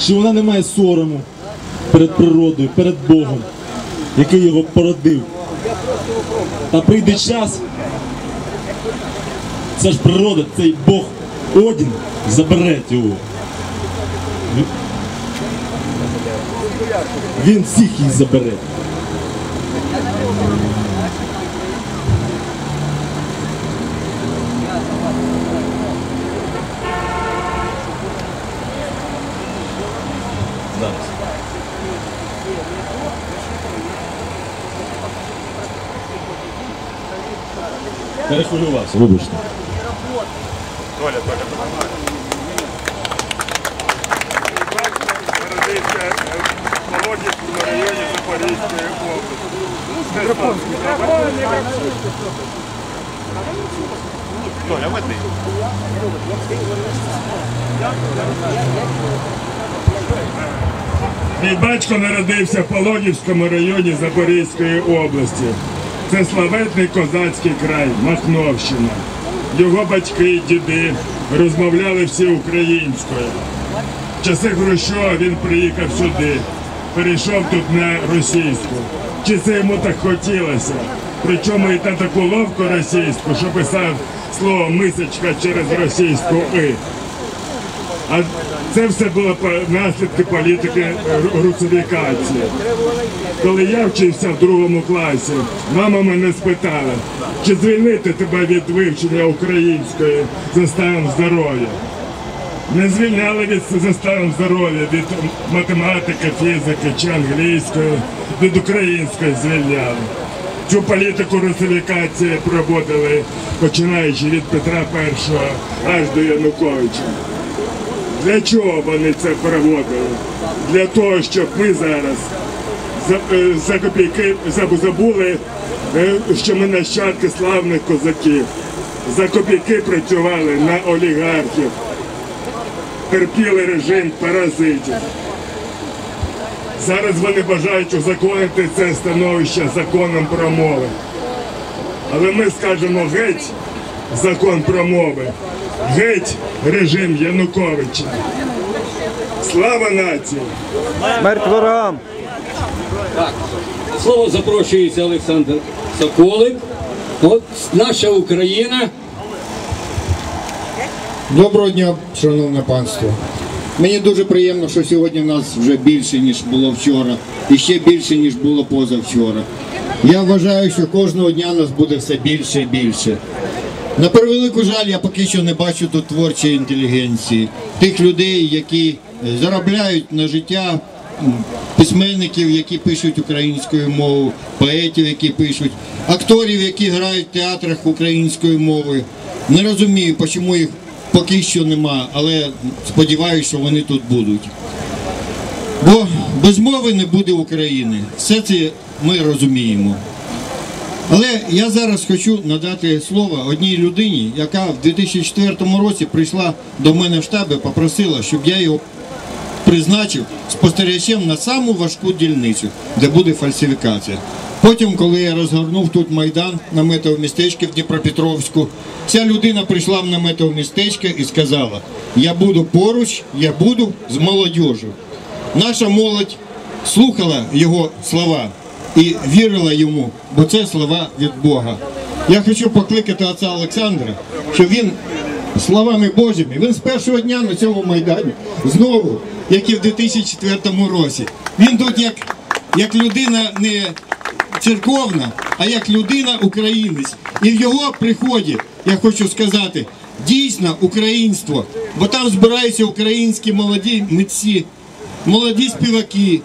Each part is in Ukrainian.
що вона не має сорому перед природою, перед Богом, який його породив. Та прийде час, це ж природа, цей Бог Одін забере його. Він всіх їх забере. Перехвилювався, вибачте. Толя, Толя, допомагай. Народився в Молодівському районі Запорізької області. Толя, веди. Мій батько народився в Полонівському районі Запорізької області. Це славетний козацький край, Махновщина. Його батьки діди розмовляли всі українською. В часи Хрущова він приїхав сюди, перейшов тут на російську. Чи це йому так хотілося? Причому і на таку ловку російську, що писав слово мисочка через російську и. А це все було наслідки політики русифікації. Коли я вчився в другому класі, мама мене спитала, чи звільнити тебе від вивчення української за станом здоров'я. Не звільняли від за станом здоров'я від математики, фізики чи англійської, від української звільняли. Цю політику русифікації проводили починаючи від Петра І аж до Януковича. Для чого вони це проводили? Для того, щоб ми зараз за, е, за копійки забули, е, що ми нащадки славних козаків. За копійки працювали на олігархів, терпіли режим паразитів. Зараз вони бажають узаконити це становище законом про мови. Але ми скажемо геть закон про мови, геть режим Януковича. Слава нації! Смерть ворогам! Слово запрошується Олександр Соколик. От наша Україна. Доброго дня, шановне панство. Мені дуже приємно, що сьогодні нас вже більше, ніж було вчора, і ще більше, ніж було позавчора. Я вважаю, що кожного дня нас буде все більше і більше. На превелику жаль, я поки що не бачу тут творчої інтелігенції, тих людей, які е, заробляють на життя, письменників, які пишуть українською мовою, поетів, які пишуть, акторів, які грають в театрах українською мовою. Не розумію, чому їх поки що нема, але сподіваюся, що вони тут будуть. Бо без мови не буде України. Все це ми розуміємо. Але я зараз хочу надати слово одній людині, яка в 2004 році прийшла до мене в штаб і попросила, щоб я його призначив спостерігачем на саму важку дільницю, де буде фальсифікація. Потім, коли я розгорнув тут майдан наметове містечко в Дніпропетровську, ця людина прийшла в наметове містечко і сказала: Я буду поруч, я буду з молодіжю. Наша молодь слухала його слова і вірила йому, бо це слова від Бога. Я хочу покликати отця Олександра, щоб він словами Божими, він з першого дня на цьому майдані знову, як і в 2004 році. Він тут як, як людина не церковна, а як людина українець. І в його приході, я хочу сказати, дійсно українство, бо там збираються українські молоді митці, молоді співаки,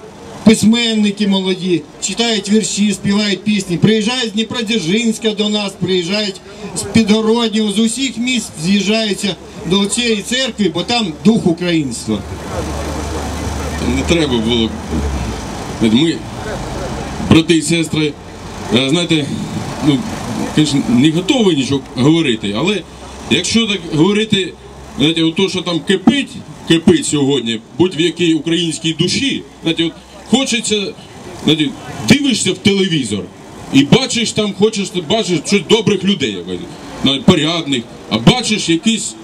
письменники молоді, читають вірші, співають пісні. Приїжджають з Дніпродзержинська до нас, приїжджають з Підгороднього, з усіх міст з'їжджаються до цієї церкви, бо там дух українства. не треба було. Ми, брати і сестри, е, знаєте, ну, звісно, не готові нічого говорити, але якщо так говорити, знаєте, от то, що там кипить, кипить сьогодні, будь в якій українській душі, знаєте, от хочеться, дивишся в телевізор і бачиш там, хочеш, бачиш щось добрих людей, навіть порядних, а бачиш якісь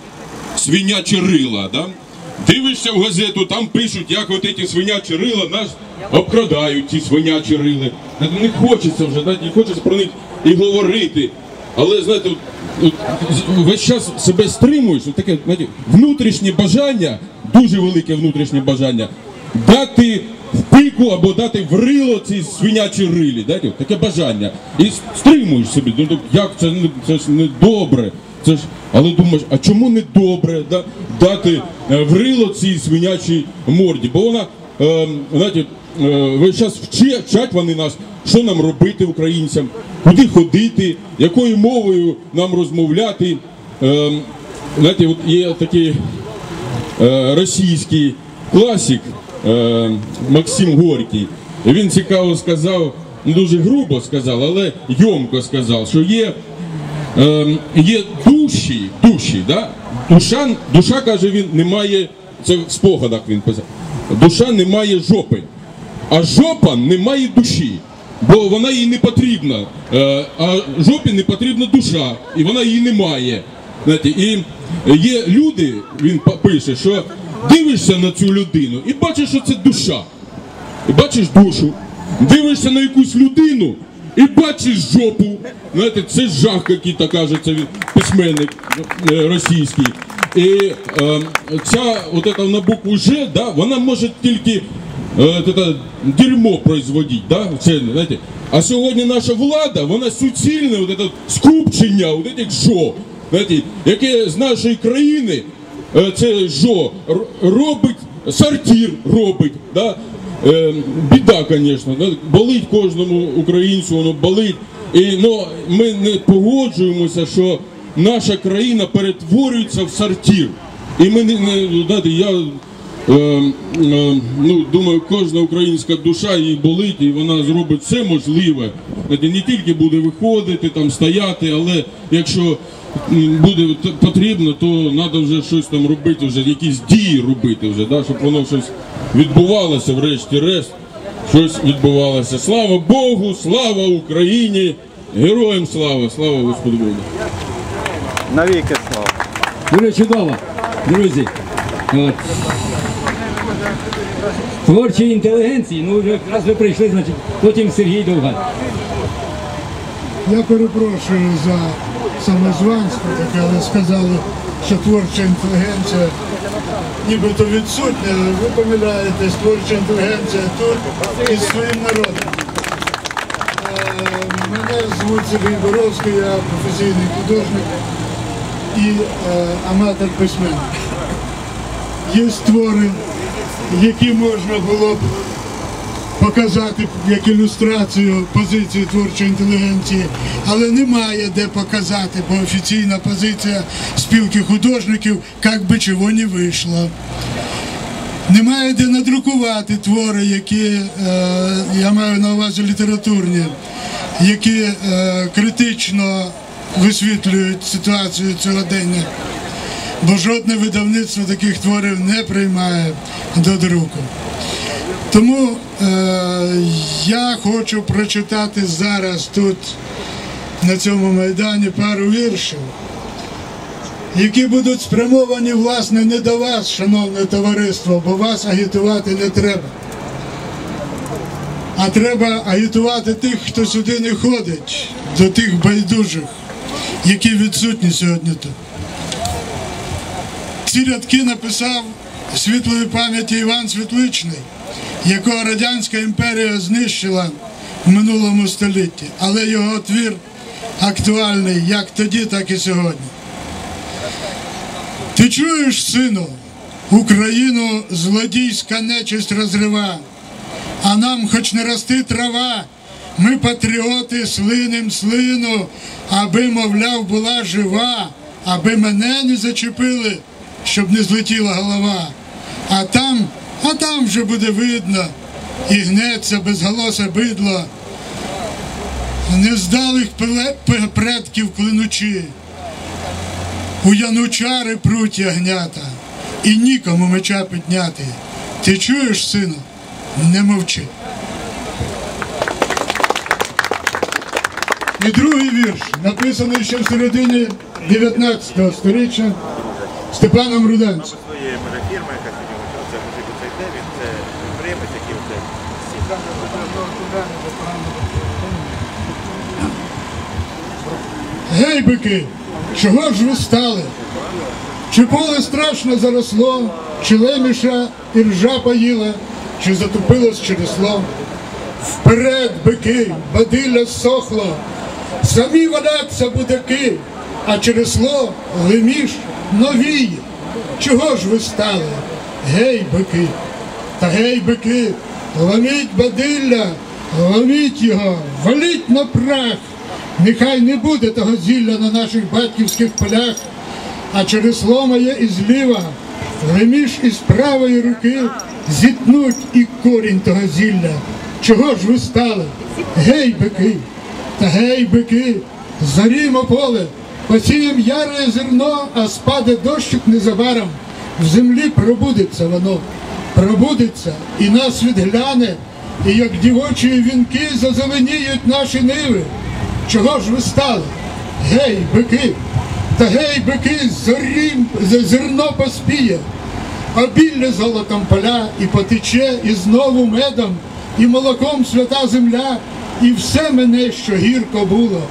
свинячі рила, да? Дивишся в газету, там пишуть, як от ці свинячі рила нас обкрадають, ці свинячі рили. Не хочеться вже, не хочеться про них і говорити. Але знаєте, от, весь час себе стримуєш, от таке знаєте, внутрішнє бажання, дуже велике внутрішнє бажання, дати пику або дати в рило ці свинячі рилі. Знаєте, таке бажання. І стримуєш собі. Ну, так як це, це ж не добре. Це ж, але думаєш, а чому не добре да, дати е, в рило цій свинячій морді? Бо вона, е, знаєте, е, час вчи- вчать вони нас, що нам робити українцям, куди ходити, якою мовою нам розмовляти. Е, знаєте, от є такий е, російський класик е, Максим Горький. Він цікаво сказав, не дуже грубо сказав, але йомко сказав, що є Ем, є душі, душі, да? душа, душа каже він, не має, це в спогадах він писав, душа не має жопи, а жопа не має душі, бо вона їй не потрібна, Е, а жопі не потрібна душа, і вона її не має. І є люди, він пише, що дивишся на цю людину і бачиш, що це душа. І бачиш душу, дивишся на якусь людину і бачиш жопу. Знаєте, це жах, який то каже, це письменник е, російський. І е, ця от ета на букву Ж, да, вона може тільки е, от дерьмо производити. Да? Це, знаєте. А сьогодні наша влада, вона суцільне от ета скупчення от этих жо, знаєте, яке з нашої країни це жо робить, сортир робить. Да? Е, біда, звісно, болить кожному українцю, воно болить. І ну, ми не погоджуємося, що наша країна перетворюється в сортир. І ми не, не знаєте, я е, е, ну, думаю, кожна українська душа їй болить, і вона зробить все можливе. Не тільки буде виходити, там стояти, але якщо буде потрібно, то треба вже щось там робити, вже якісь дії робити, вже, да, щоб воно щось відбувалося, врешті-решт, щось відбувалося. Слава Богу, слава Україні! Героям слава, слава Господу Богу! Навіки слава. Дуже чудово, друзі. От. Творчій інтелігенції, ну вже раз ви прийшли, значить потім Сергій Довгань. Я перепрошую за самозванство, таке, але сказали, що творча інтелігенція нібито відсутня. Ви помиляєтесь, творча інтелігенція тут із своїм народом. Е, Мене звуть Сергій Боровський, я професійний художник і е, аматор письменник. Є твори, які можна було б показати як ілюстрацію позиції творчої інтелігенції, але немає де показати, бо офіційна позиція спілки художників як би чого не вийшло. Немає де надрукувати твори, які е, я маю на увазі літературні, які е, критично висвітлюють ситуацію сьогодення. Бо жодне видавництво таких творів не приймає до друку. Тому е, я хочу прочитати зараз тут, на цьому майдані, пару віршів, які будуть спрямовані, власне, не до вас, шановне товариство, бо вас агітувати не треба. А треба агітувати тих, хто сюди не ходить, до тих байдужих, які відсутні сьогодні тут. Ці рядки написав світлої пам'яті Іван Світличний, якого Радянська імперія знищила в минулому столітті, але його твір актуальний як тоді, так і сьогодні. Ти чуєш, сину, Україну злодійська нечисть розрива, а нам хоч не рости трава, ми патріоти слинем слину, аби, мовляв, була жива, аби мене не зачепили, щоб не злетіла голова. А там, а там вже буде видно, і гнеться безголосе бидло, нездалих предків клинучі. У янучари пруть ягнята, і нікому меча підняти. Ти чуєш, сину? Не мовчи. І другий вірш, написаний ще в середині 19 століття Степаном Руденцем. є може фірма якась у нього, це мужик оцей де він, це підприємець, який оце Гей, бики, чого ж ви стали? Чи поле страшно заросло, чи леміша і ржа поїла, чи затупилось чересло? Вперед, бики, бадилля сохло, самі валяться будаки, а чересло леміш новіє. Чого ж ви стали? Гей, бики, та гей, бики, ломіть бадилля, ломіть його, валіть на прах. Нехай не буде того зілля на наших батьківських полях, а через моє і зліва, леміш із правої руки зітнуть і корінь того зілля. Чого ж ви стали? Гей, бики, та гей, бики, зорімо поле, посієм яре зерно, а спаде дощик незабаром. В землі пробудеться воно, пробудеться і нас відгляне, і як дівочі вінки зазеленіють наші ниви. Чого ж ви стали? Гей, бики, та гей, бики, зорім, зерно поспіє, обілля золотом поля і потече, і знову медом, і молоком свята земля, і все мене, що гірко було.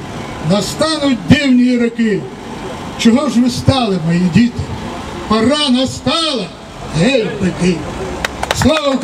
Настануть дивні роки. Чого ж ви стали, мої діти? Пора настала, гей, бики. Слава Україні!